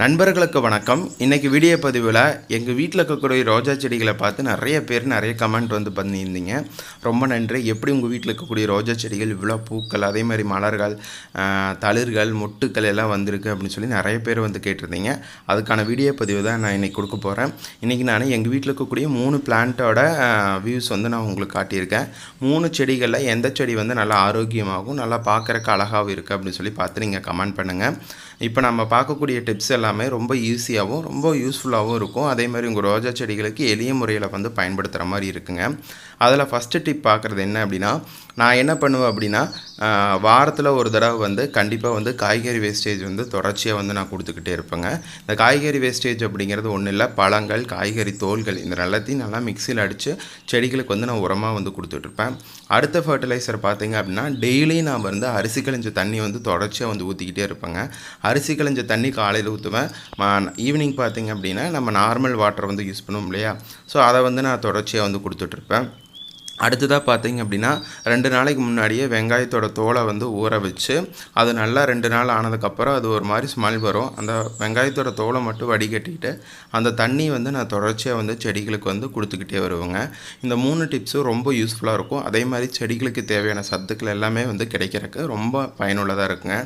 நண்பர்களுக்கு வணக்கம். இன்றைக்கி வீடியோ பதிவில் எங்கள் வீட்டில் இருக்கக்கூடிய ரோஜா செடிகளை பார்த்து நிறைய பேர் நிறைய கமெண்ட் வந்து பண்ணியிருந்தீங்க. ரொம்ப நன்றி. எப்படி உங்கள் வீட்டில் இருக்கக்கூடிய ரோஜா செடிகள் இவ்வளோ பூக்கள் அதே மாதிரி மலர்கள் தளிர்கள் மொட்டுக்கள் எல்லாம் வந்திருக்கு அப்படின்னு சொல்லி நிறைய பேர் வந்து கேட்டிருந்தீங்க. அதுக்கான வீடியோ பதிவு தான் நான் இன்றைக்கி கொடுக்க போகிறேன் இன்றைக்கி நான் எங்கள் வீட்டில் இருக்கக்கூடிய மூணு பிளான்ட்டோட வியூஸ் வந்து நான் உங்களுக்கு காட்டியிருக்கேன். மூணு செடிகளில் எந்த செடி வந்து நல்லா ஆரோக்கியமாகவும் நல்லா பார்க்குறக்கு அழகாகவும் இருக்குது அப்படின்னு சொல்லி பார்த்து நீங்கள் கமெண்ட் பண்ணுங்கள் இப்போ நம்ம பார்க்கக்கூடிய டிப்ஸ் எல்லாம் எல்லாமே ரொம்ப ஈஸியாகவும் ரொம்ப யூஸ்ஃபுல்லாகவும் இருக்கும். அதே மாதிரி உங்கள் ரோஜா செடிகளுக்கு எளிய முறையில் வந்து பயன்படுத்துகிற மாதிரி இருக்குங்க. அதில் ஃபஸ்ட்டு டிப் பார்க்குறது என்ன அப்படின்னா நான் என்ன பண்ணுவேன் அப்படின்னா வாரத்தில் ஒரு தடவை வந்து கண்டிப்பாக வந்து காய்கறி வேஸ்டேஜ் வந்து தொடர்ச்சியாக வந்து நான் கொடுத்துக்கிட்டே இருப்பேங்க. இந்த காய்கறி வேஸ்டேஜ் அப்படிங்கிறது ஒன்றும் இல்லை பழங்கள் காய்கறி தோல்கள் இந்த எல்லாத்தையும் நல்லா மிக்சியில் அடித்து செடிகளுக்கு வந்து நான் உரமாக வந்து கொடுத்துட்ருப்பேன் அடுத்த ஃபர்டிலைசர் பார்த்திங்க அப்படின்னா டெய்லி நான் வந்து அரிசி கழிஞ்ச தண்ணி வந்து தொடர்ச்சியாக வந்து ஊற்றிக்கிட்டே இருப்பேங்க. அரிசி கழிஞ்ச தண்ணி காலையில் ஊற்றுவேன் ஈவினிங் பார்த்திங்க அப்படின்னா நம்ம நார்மல் வாட்டர் வந்து யூஸ் பண்ணுவோம் இல்லையா? ஸோ அதை வந்து நான் தொடர்ச்சியாக வந்து கொடுத்துட்ருப்பேன் அடுத்ததாக பார்த்தீங்க அப்படின்னா ரெண்டு நாளைக்கு முன்னாடியே வெங்காயத்தோட தோலை வந்து ஊற வச்சு அது நல்லா ரெண்டு நாள் ஆனதுக்கப்புறம் அது ஒரு மாதிரி ஸ்மெல் வரும். அந்த வெங்காயத்தோட தோலை மட்டும் வடிகட்டிட்டு அந்த தண்ணி வந்து நான் தொடர்ச்சியாக வந்து செடிகளுக்கு வந்து கொடுத்துக்கிட்டே வருவேங்க. இந்த மூணு டிப்ஸும் ரொம்ப யூஸ்ஃபுல்லாக இருக்கும். அதே மாதிரி செடிகளுக்கு தேவையான சத்துக்கள் எல்லாமே வந்து கிடைக்கிறதுக்கு ரொம்ப பயனுள்ளதாக இருக்குங்க.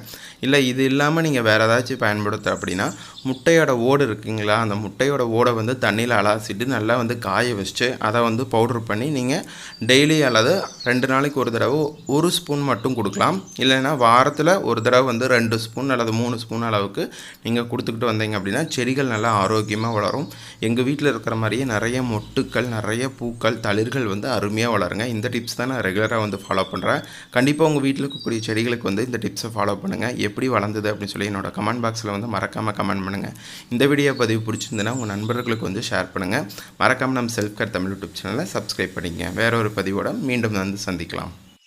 இல்லை இது இல்லாமல் நீங்கள் வேறு ஏதாச்சும் பயன்படுத்த அப்படின்னா முட்டையோட ஓடு இருக்குங்களா? அந்த முட்டையோட ஓடை வந்து தண்ணியில் அலாசிட்டு நல்லா வந்து காய வச்சுட்டு அதை வந்து பவுடர் பண்ணி நீங்கள் டெய்லி அல்லது ரெண்டு நாளைக்கு ஒரு தடவை ஒரு ஸ்பூன் மட்டும் கொடுக்கலாம். இல்லைன்னா வாரத்தில் ஒரு தடவை வந்து ரெண்டு ஸ்பூன் அல்லது மூணு ஸ்பூன் அளவுக்கு நீங்கள் கொடுத்துக்கிட்டு வந்தீங்க அப்படின்னா செடிகள் நல்லா ஆரோக்கியமாக வளரும். எங்கள் வீட்டில் இருக்கிற மாதிரியே நிறைய மொட்டுக்கள் நிறைய பூக்கள் தளிர்கள் வந்து அருமையாக வளருங்க. இந்த டிப்ஸ் தான் நான் ரெகுலராக வந்து ஃபாலோ பண்ணுறேன் கண்டிப்பாக உங்கள் வீட்டில் இருக்கக்கூடிய செடிகளுக்கு வந்து இந்த டிப்ஸை ஃபாலோ பண்ணுங்கள் எப்படி வளர்ந்தது அப்படின்னு சொல்லி என்னோட கமெண்ட் பாக்ஸில் வந்து மறக்காமல் கமெண்ட் பண்ணுங்கள் இந்த வீடியோ பதிவு பிடிச்சிருந்ததுன்னா உங்கள் நண்பர்களுக்கு வந்து ஷேர் பண்ணுங்கள் மறக்காமல் நம்ம செல்ஃப் கேர் தமிழ் யூடியூப் சேனலை சப்ஸ்கிரைப் பண்ணிங்க வேற ஒரு பதிவுடன் மீண்டும் வந்து சந்திக்கலாம்.